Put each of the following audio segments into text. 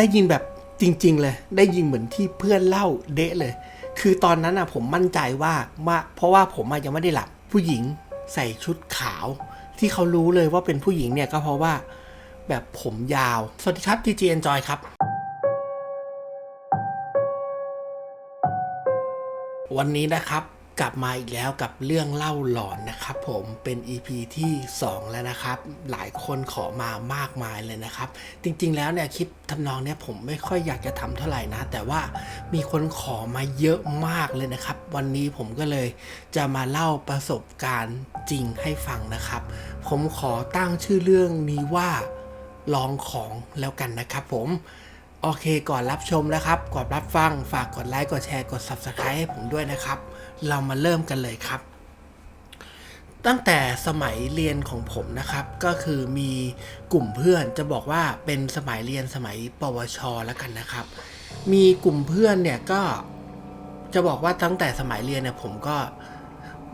ได้ยินแบบจริง ๆ เลย ได้ยินเหมือนที่เพื่อนเล่าเดะเลย คือตอนนั้นอะผมมั่นใจว่าว่าเพราะว่าผมอะยังไม่ได้หลับ ผู้หญิงใส่ชุดขาว ที่เขารู้เลยว่าเป็นผู้หญิงเนี่ยก็เพราะว่าแบบผมยาว สวัสดีครับ TG Enjoy ครับ วันนี้นะครับ กลับมาอีกแล้วกับเรื่องเล่าหลอนนะครับผมเป็น EP ที่ 2 แล้วนะครับ หลายคนขอมามากมายเลยนะครับ จริงๆแล้วเนี่ยคลิปทำนองเนี่ยผมไม่ค่อยอยากจะทำเท่าไหร่นะ แต่ว่ามีคนขอมาเยอะมากเลยนะครับ วันนี้ผมก็เลยจะมาเล่าประสบการณ์จริงให้ฟังนะครับ ผมขอตั้งชื่อเรื่องนี้ว่าลองของแล้วกันนะครับผม โอเคก่อนรับชมนะครับก่อนรับฟังฝากกดไลค์กดแชร์กด Subscribe ให้ผมด้วยนะครับ เรามาเริ่มกันเลยครับ ตั้งแต่สมัยเรียนของผมนะครับ ก็คือมีกลุ่มเพื่อนจะบอกว่าเป็นสมัยเรียนสมัยปวชแล้วกันนะครับ มีกลุ่มเพื่อนเนี่ยก็จะบอกว่าตั้งแต่สมัยเรียนเนี่ยผมก็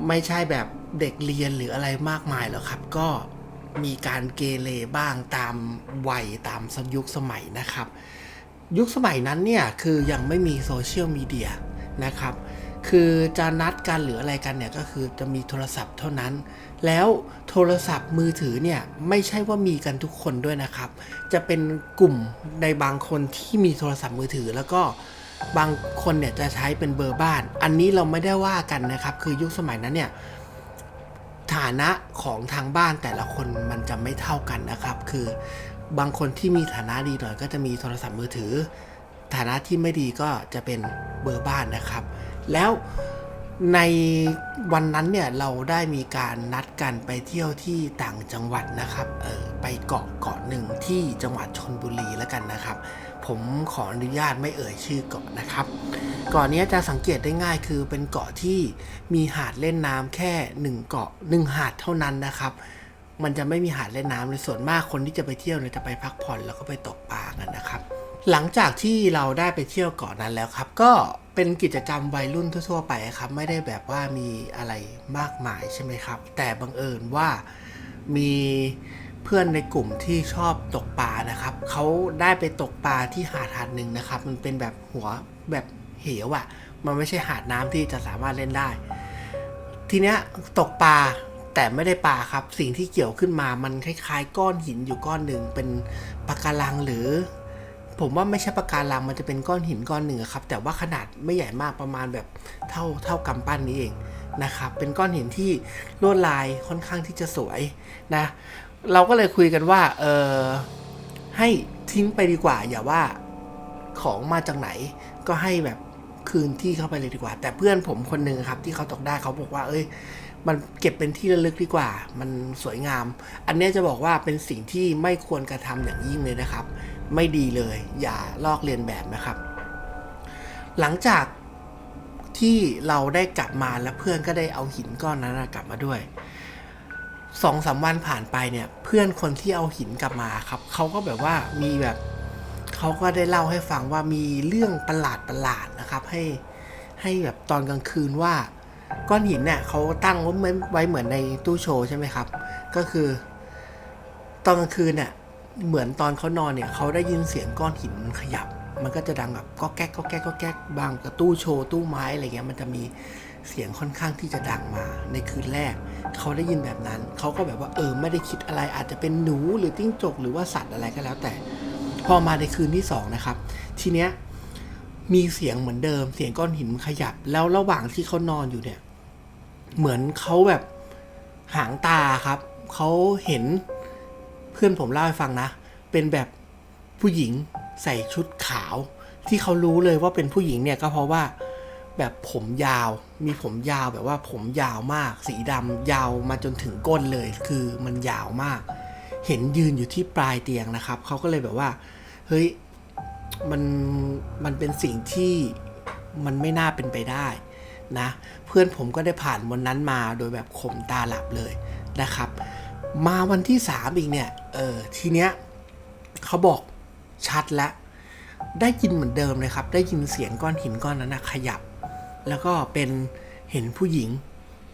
ไม่ใช่แบบเด็กเรียนหรืออะไรมากมายหรอกครับ ก็มีการเกเรบ้างตามวัยตามยุคสมัยนะครับ ยุคสมัยนั้นเนี่ยคือยังไม่มีโซเชียลมีเดียนะครับ คือจะนัดกันหรืออะไรกันเนี่ยก็คือจะมีโทรศัพท์เท่านั้น แล้วโทรศัพท์มือถือเนี่ยไม่ใช่ว่ามีกันทุกคนด้วยนะครับ จะเป็นกลุ่มในบางคนที่มีโทรศัพท์มือถือแล้วก็บางคนเนี่ยจะใช้เป็นเบอร์บ้าน อันนี้เราไม่ได้ว่ากันนะครับ คือยุคสมัยนั้นเนี่ยฐานะของทางบ้านแต่ละคนมันจะไม่เท่ากันนะครับ คือ บางคนที่มีฐานะดีหน่อยก็จะมีโทรศัพท์มือถือ ฐานะที่ไม่ดีก็จะเป็นเบอร์บ้านนะครับ แล้วในวันนั้นเนี่ยเราได้มีการนัดกันไปเที่ยวที่ต่างจังหวัดนะครับเออไปเกาะเกาะหนึ่งที่จังหวัดชนบุรีแล้วกันนะครับ ผมขออนุญาตไม่เอ่ยชื่อเกาะนะครับ เกาะนี้จะสังเกตได้ง่ายคือเป็นเกาะที่มีหาดเล่นน้ำแค่หนึ่งเกาะหนึ่งหาดเท่านั้นนะครับ มันจะไม่มีหาดเล่นน้ำเลยส่วนมากคนที่จะไปเที่ยวเนี่ยจะไปพักผ่อนแล้วก็ไปตกปลากันนะครับ หลังจากที่เราได้ไปเที่ยวเกาะนั้นแล้วครับ ก็เป็นกิจกรรมวัยรุ่นทั่วๆไปครับ ไม่ได้แบบว่ามีอะไรมากมายใช่ไหมครับ แต่บังเอิญว่ามีเพื่อนในกลุ่มที่ชอบตกปลานะครับเขาได้ไปตกปลาที่หาดหาดหนึ่งนะครับ มันเป็นแบบหัวแบบเหวอะมันไม่ใช่หาดน้ำที่จะสามารถเล่นได้ ทีเนี้ยตกปลา แต่ไม่ได้ปลาครับ สิ่งที่เกี่ยวขึ้นมามันคล้ายๆ ก้อนหินอยู่ก้อนหนึ่งเป็นปะการังหรือ ผมว่าไม่ใช่ปะการังมันจะเป็นก้อนหินก้อนหนึ่งครับ แต่ว่าขนาดไม่ใหญ่มากประมาณแบบเท่าเท่ากำปั้นนี้เองนะครับ เป็นก้อนหินที่ลวดลายค่อนข้างที่จะสวยนะ เราก็เลยคุยกันว่าเออให้ทิ้งไปดีกว่า อย่าว่าของมาจากไหนก็ให้แบบคืนที่เข้าไปเลยดีกว่า แต่เพื่อนผมคนหนึ่งครับ ที่เขาตกได้เขาบอกว่า เอ้ย มันเก็บเป็นที่ระลึกดีกว่า มันสวยงาม อันนี้จะบอกว่าเป็นสิ่งที่ไม่ควรกระทำอย่างยิ่งเลยนะครับ ไม่ดีเลย อย่าลอกเลียนแบบนะครับ หลังจากที่เราได้กลับมาแล้วเพื่อนก็ได้เอาหินก้อนนั้นกลับมาด้วยสองสามวันผ่านไปเนี่ย เพื่อนคนที่เอาหินกลับมาครับเขาก็แบบว่ามีแบบเขาก็ได้เล่าให้ฟังว่ามีเรื่องประหลาดประหลาดๆนะครับ ให้ให้แบบตอนกลางคืนว่า ก้อนหินเนี่ยเขาตั้งไว้เหมือนไว้เหมือนในตู้โชว์ใช่ไหมครับ ก็คือตอนกลางคืนเนี่ยเหมือนตอนเขานอนเนี่ยเขาได้ยินเสียงก้อนหินมันขยับ มันก็จะดังแบบก็แก๊กก็แก๊กก็แก๊กบางกับตู้โชว์ตู้ไม้อะไรเงี้ยมันจะมีเสียงค่อนข้างที่จะดังมา ในคืนแรก เขาได้ยินแบบนั้น เขาก็แบบว่าเออไม่ได้คิดอะไรอาจจะเป็นหนูหรือจิ้งจกหรือว่าสัตว์อะไรก็แล้วแต่ พอมาในคืนที่สองนะครับทีเนี้ย มีเสียงเหมือนเดิม เสียงก้อนหินขยับ แล้วระหว่างที่เขานอนอยู่เนี่ย เหมือนเขาแบบหางตาครับ เขาเห็นเพื่อนผมเล่าให้ฟังนะ เป็นแบบผู้หญิงใส่ชุดขาว ที่เขารู้เลยว่าเป็นผู้หญิงเนี่ยก็เพราะว่าแบบผมยาว มีผมยาวแบบว่าผมยาวมาก สีดำยาวมาจนถึงก้นเลย คือมันยาวมาก เห็นยืนอยู่ที่ปลายเตียงนะครับ เขาก็เลยแบบว่า เฮ้ย มันมันเป็นสิ่งที่มันไม่น่าเป็นไปได้นะ เพื่อนผมก็ได้ผ่านวันนั้นมาโดยแบบข่มตาหลับเลยนะครับ มาวันที่สามอีกเนี่ยเออทีเนี้ยเขาบอกชัดแล้วได้ยินเหมือนเดิมเลยครับ ได้ยินเสียงก้อนหินก้อนนั้นนะขยับ แล้วก็เป็นเห็นผู้หญิง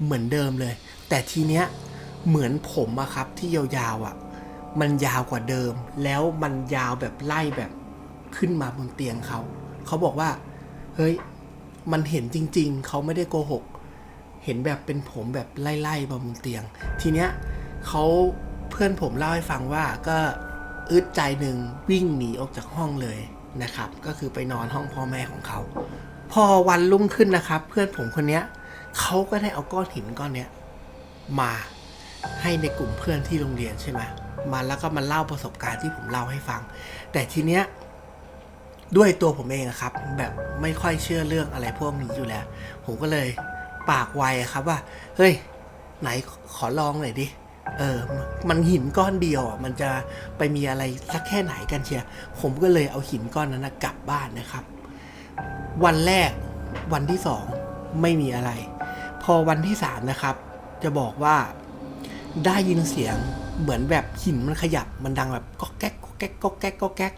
เหมือนเดิมเลย แต่ทีเนี้ยเหมือนผมอะครับที่ยาวๆอะมันยาวกว่าเดิม แล้วมันยาวแบบไล่แบบ ขึ้นมาบนเตียงเขา เขาบอกว่า เฮ้ย มันเห็นจริง ๆ เขาไม่ได้โกหก เห็นแบบเป็นผมแบบไล่ๆบนเตียง ทีเนี้ยเขาเพื่อนผมเล่าให้ฟังว่าก็อึดใจหนึ่งวิ่งหนีออกจากห้องเลยนะครับ ก็คือไปนอนห้องพ่อแม่ของเขา พอวันรุ่งขึ้นนะครับ เพื่อนผมคนเนี้ยเขาก็ได้เอาก้อนหินก้อนเนี้ยมาให้ในกลุ่มเพื่อนที่โรงเรียนใช่ไหมมาแล้วก็มาเล่าประสบการณ์ที่ผมเล่าให้ฟัง แต่ทีเนี้ย ด้วยตัวผมเองอะครับ แบบไม่ค่อยเชื่อเรื่องอะไรพวกนี้อยู่แล้ว ผมก็เลยปากไวครับว่า เฮ้ย ไหนขอลองหน่อยดิ เออ มันหินก้อนเดียวอะ มันจะไปมีอะไรสักแค่ไหนกันเชียร์ผมก็เลยเอาหินก้อนนั้นกลับบ้านนะครับ วันแรกวันที่สองไม่มีอะไร พอวันที่สามนะครับ จะบอกว่าได้ยินเสียงเหมือนแบบหินมันขยับมันดังแบบก๊อกแก๊กก๊อกแก๊กก๊อกแก๊กก๊อกแก๊ก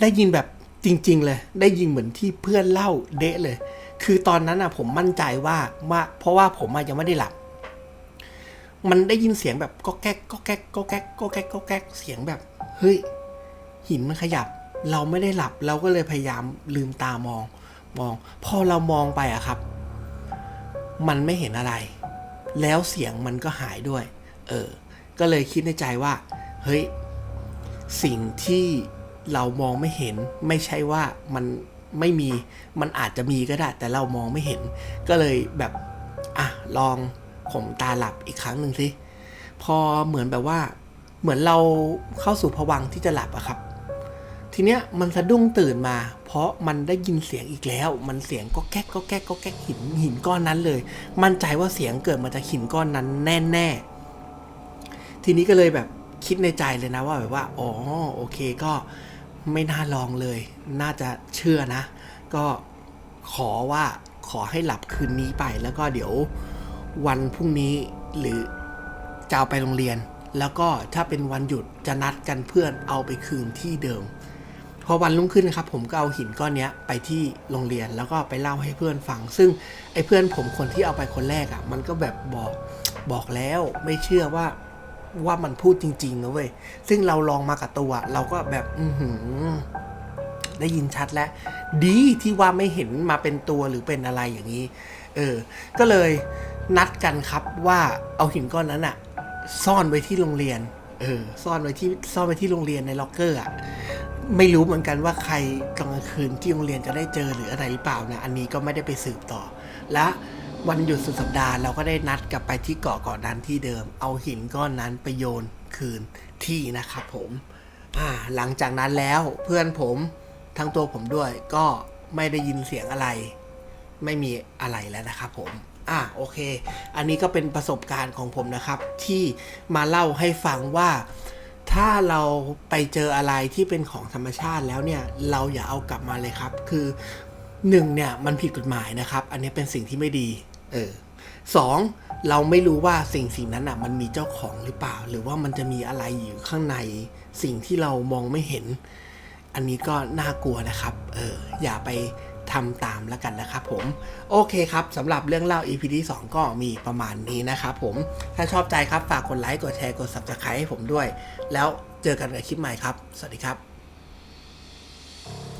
ได้ยินแบบ จริง ๆ เลย ได้ยินเหมือนที่เพื่อนเล่าเดะเลย คือตอนนั้นอะผมมั่นใจว่าว่าเพราะว่าผมอะยังไม่ได้หลับ มันได้ยินเสียงแบบก็แก๊กก็แก๊กก็แก๊กก็แก๊กก็แก๊กเสียงแบบ เฮ้ย หินมันขยับ เราไม่ได้หลับเราก็เลยพยายามลืมตามอง มอง พอเรามองไปอะครับ มันไม่เห็นอะไร แล้วเสียงมันก็หายด้วย เออ ก็เลยคิดในใจว่า เฮ้ย สิ่งที่ เรามองไม่เห็นไม่ใช่ว่ามันไม่มีมันอาจจะมีก็ได้ แต่เรามองไม่เห็น ก็เลยแบบอะลองผมตาหลับอีกครั้งหนึ่งสิพอเหมือนแบบว่า เหมือนเราเข้าสู่ภวังที่จะหลับอะครับ ทีเนี้ยมันสะดุ้งตื่นมา เพราะมันได้ยินเสียงอีกแล้ว มันเสียงก็แก๊กก็แก๊กก็แก๊กหินหินก้อนนั้นเลย มั่นใจว่าเสียงเกิดมาจากหินก้อนนั้นแน่แน่ทีนี้ก็เลยแบบคิดในใจเลยนะว่าแบบว่า อ๋อ โอเคก็ ไม่น่าลองเลย น่าจะเชื่อนะ ก็ขอว่าขอให้หลับคืนนี้ไป แล้วก็เดี๋ยววันพรุ่งนี้หรือจะเอาไปโรงเรียน แล้วก็ถ้าเป็นวันหยุดจะนัดกันเพื่อนเอาไปคืนที่เดิม พอวันรุ่งขึ้นนะครับ ผมก็เอาหินก้อนนี้ไปที่โรงเรียนแล้วก็ไปเล่าให้เพื่อนฟัง ซึ่งไอ้เพื่อนผมคนที่เอาไปคนแรกอะ่ะ มันก็แบบบอกบอกแล้วไม่เชื่อว่า ว่ามันพูดจริงๆนะเว้ย ซึ่งเราลองมากับตัว เราก็แบบ อือหือได้ยินชัดแล้ว ดีที่ว่าไม่เห็นมาเป็นตัวหรือเป็นอะไรอย่างนี้ เออ ก็เลยนัดกันครับว่าเอาหินก้อนนั้นอะซ่อนไว้ที่โรงเรียน เออ ซ่อนไว้ที่ซ่อนไว้ที่โรงเรียนในล็อกเกอร์อะไม่รู้เหมือนกันว่าใครกลางคืนที่โรงเรียนจะได้เจอหรืออะไรหรือเปล่านะ อันนี้ก็ไม่ได้ไปสืบต่อ และ วันหยุดสุดสัปดาห์เราก็ได้นัดกลับไปที่เกาะเกาะนั้นที่เดิม เอาหินก้อนนั้นไปโยนคืนที่นะครับผมอ่าหลังจากนั้นแล้วเพื่อนผมทั้งตัวผมด้วยก็ไม่ได้ยินเสียงอะไร ไม่มีอะไรแล้วนะครับผมอ่าโอเค อันนี้ก็เป็นประสบการณ์ของผมนะครับ ที่มาเล่าให้ฟังว่าถ้าเราไปเจออะไรที่เป็นของธรรมชาติแล้วเนี่ย เราอย่าเอากลับมาเลยครับ คือหนึ่งเนี่ยมันผิดกฎหมายนะครับ อันนี้เป็นสิ่งที่ไม่ดี เออสองเราไม่รู้ว่าสิ่งสิ่งนั้นอะ มันมีเจ้าของหรือเปล่า หรือว่ามันจะมีอะไรอยู่ข้างในสิ่งที่เรามองไม่เห็น อันนี้ก็น่ากลัวนะครับ เออ อย่าไปทำตามแล้วกันนะครับผม โอเคครับสำหรับเรื่องเล่า EP ที่ 2 ก็มีประมาณนี้นะครับผม ถ้าชอบใจครับ ฝากกดไลค์ กดแชร์ กด Subscribe ให้ผมด้วย แล้วเจอกันในคลิปใหม่ครับ สวัสดีครับ